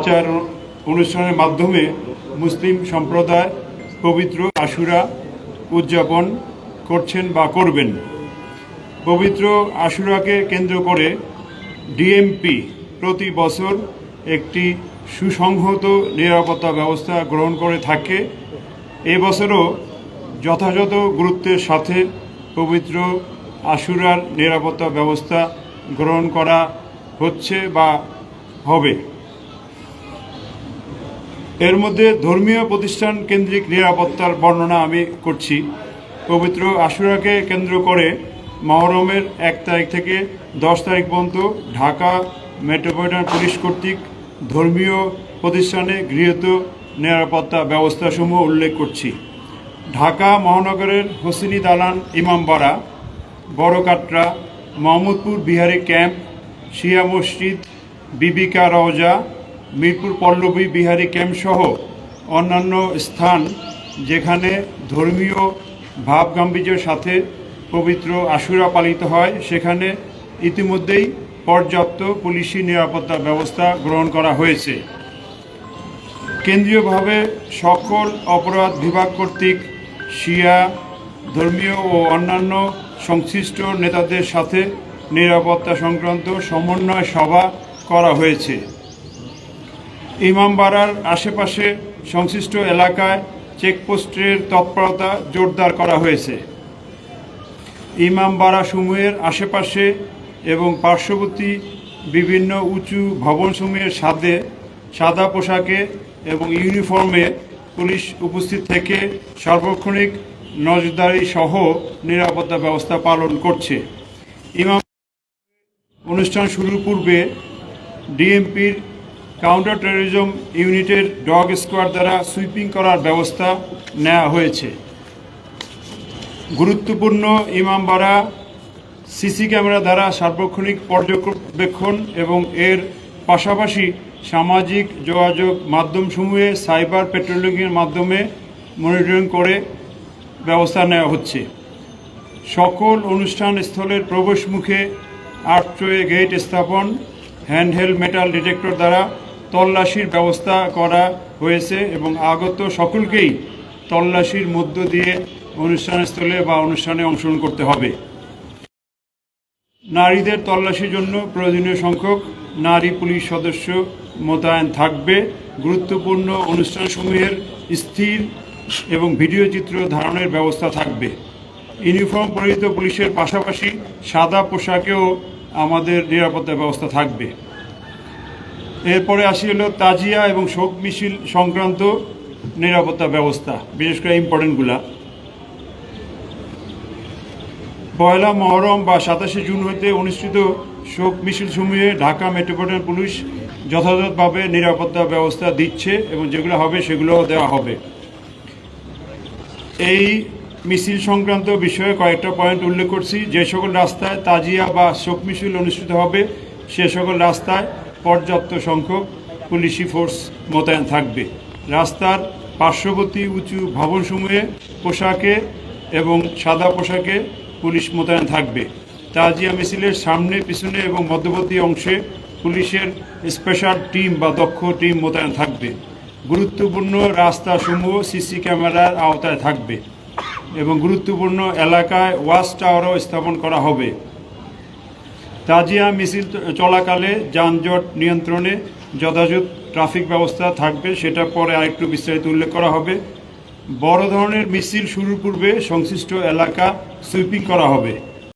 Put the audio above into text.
আচার অনুষ্ঠানের মাধ্যমে মুসলিম সম্প্রদায়, পবিত্র আশুরা উদযাপন করছেন বা করবেন। পবিত্র আশুরাকে কেন্দ্র করে ডিএমপি প্রতি বছর একটি সুসংহত নিরাপত্তা ব্যবস্থা গ্রহণ করে থাকে। এবছরও যথাযথ গুরুত্বের সাথে পবিত্র আশুরার নিরাপত্তা ব্যবস্থা গ্রহণ করা হচ্ছে বা হবে। এর মধ্যে ধর্মীয় প্রতিষ্ঠান কেন্দ্রিক নিরাপত্তার বর্ণনা আমি করছি। পবিত্র আশুরাকে কেন্দ্র করে মহরমের এক তারিখ থেকে দশ তারিখ পর্যন্ত ঢাকা মেট্রোপলিটন পুলিশ কর্তৃক ধর্মীয় প্রতিষ্ঠানে গৃহীত নিরাপত্তা ব্যবস্থাসমূহ উল্লেখ করছি। ঢাকা মহানগরের হোসিনি দালান ইমামবাড়া বড়কাটরা, মোহাম্মদপুর বিহারি ক্যাম্প, শিয়া মসজিদ, বিবিকা রওজা মিরপুর, পল্লবী, বিহারি ক্যাম্প সহ অন্যান্য স্থান যেখানে ধর্মীয় ভাব গাম্ভীর্যের সাথে পবিত্র আশুরা পালিত হয়, সেখানে ইতিমধ্যেই পর্যাপ্ত পুলিশি নিরাপত্তা ব্যবস্থা গ্রহণ করা হয়েছে। কেন্দ্রীয়ভাবে সকল অপরাধ বিভাগ কর্তৃক শিয়া, ধর্মীয় ও অন্যান্য সংশ্লিষ্ট নেতাদের সাথে নিরাপত্তা সংক্রান্ত সমন্বয় সভা করা হয়েছে। ইমামবাড়ার আশেপাশে সংশ্লিষ্ট এলাকায় চেকপোস্টের তৎপরতা জোরদার করা হয়েছে। ইমামবাড়া সমূহের আশেপাশে এবং পার্শ্ববর্তী বিভিন্ন উঁচু ভবনসমূহের সাথে সাদা পোশাকে এবং ইউনিফর্মে পুলিশ উপস্থিত থেকে সার্বক্ষণিক নজরদারি সহ নিরাপত্তা ব্যবস্থা পালন করছে। ইমাম অনুষ্ঠান শুরুর পূর্বে ডিএমপির কাউন্টার টেরোরিজম ইউনিটের ডগ স্কোয়াড দ্বারা সুইপিং করার ব্যবস্থা নেওয়া হয়েছে। গুরুত্বপূর্ণ ইমামবাড়া সিসি ক্যামেরা দ্বারা সার্বক্ষণিক পর্যবেক্ষণ এবং এর পাশাপাশি সামাজিক যোগাযোগ মাধ্যমসমূহে সাইবার পেট্রোলিংয়ের মাধ্যমে মনিটরিং করে ব্যবস্থা নেওয়া হচ্ছে। সকল অনুষ্ঠান স্থলের প্রবেশ মুখে আর্টওয়ে গেট স্থাপন, হ্যান্ডহেল মেটাল ডিটেক্টর দ্বারা তল্লাশির ব্যবস্থা করা হয়েছে এবং আগত সকলকেই তল্লাশির মধ্য দিয়ে অনুষ্ঠানস্থলে বা অনুষ্ঠানে অংশগ্রহণ করতে হবে। নারীদের তল্লাশির জন্য প্রয়োজনীয় সংখ্যক নারী পুলিশ সদস্য মোতায়েন থাকবে। গুরুত্বপূর্ণ অনুষ্ঠানসমূহের স্থির এবং ভিডিও চিত্র ধারণের ব্যবস্থা থাকবে। ইউনিফর্ম পরিহিত পুলিশের পাশাপাশি সাদা পোশাকেও আমাদের নিরাপত্তা ব্যবস্থা থাকবে। এরপরে আসি হলো তাজিয়া এবং শোক মিছিল সংক্রান্ত নিরাপত্তা ব্যবস্থা, বিশেষ করে ইম্পর্টেন্টগুলা পয়লা মহরম বা সাতাশে জুন হতে অনুষ্ঠিত শোক মিছিল সমূহে ঢাকা মেট্রোপলিটন পুলিশ যথাযথভাবে নিরাপত্তা ব্যবস্থা দিচ্ছে এবং যেগুলো হবে সেগুলো দেওয়া হবে। এই মিছিল সংক্রান্ত বিষয়ে কয়েকটা পয়েন্ট উল্লেখ করছি। যে সকল রাস্তায় তাজিয়া বা শোক মিছিল অনুষ্ঠিত হবে, সে সকল রাস্তায় পর্যাপ্ত সংখ্যক পুলিশি ফোর্স মোতায়েন থাকবে। রাস্তার পার্শ্ববর্তী উঁচু ভবনসমূহে পোশাকে এবং সাদা পোশাকে পুলিশ মোতায়েন থাকবে। তাজিয়া মিছিলের সামনে, পিছনে এবং মধ্যবর্তী অংশে পুলিশের স্পেশাল টিম বা দক্ষ টিম মোতায়েন থাকবে। গুরুত্বপূর্ণ রাস্তাসমূহ সিসি ক্যামেরার আওতায় থাকবে এবং গুরুত্বপূর্ণ এলাকায় ওয়াচ টাওয়ারও স্থাপন করা হবে। তাজিয়া মিছিল চলাকালে যানজট নিয়ন্ত্রণে যথাযথ ট্রাফিক ব্যবস্থা থাকবে, সেটা পরে আরেকটু বিস্তারিত উল্লেখ করা হবে। বড় ধরনের মিছিল শুরুর পূর্বে সংশ্লিষ্ট এলাকা সুইপিং করা হবে।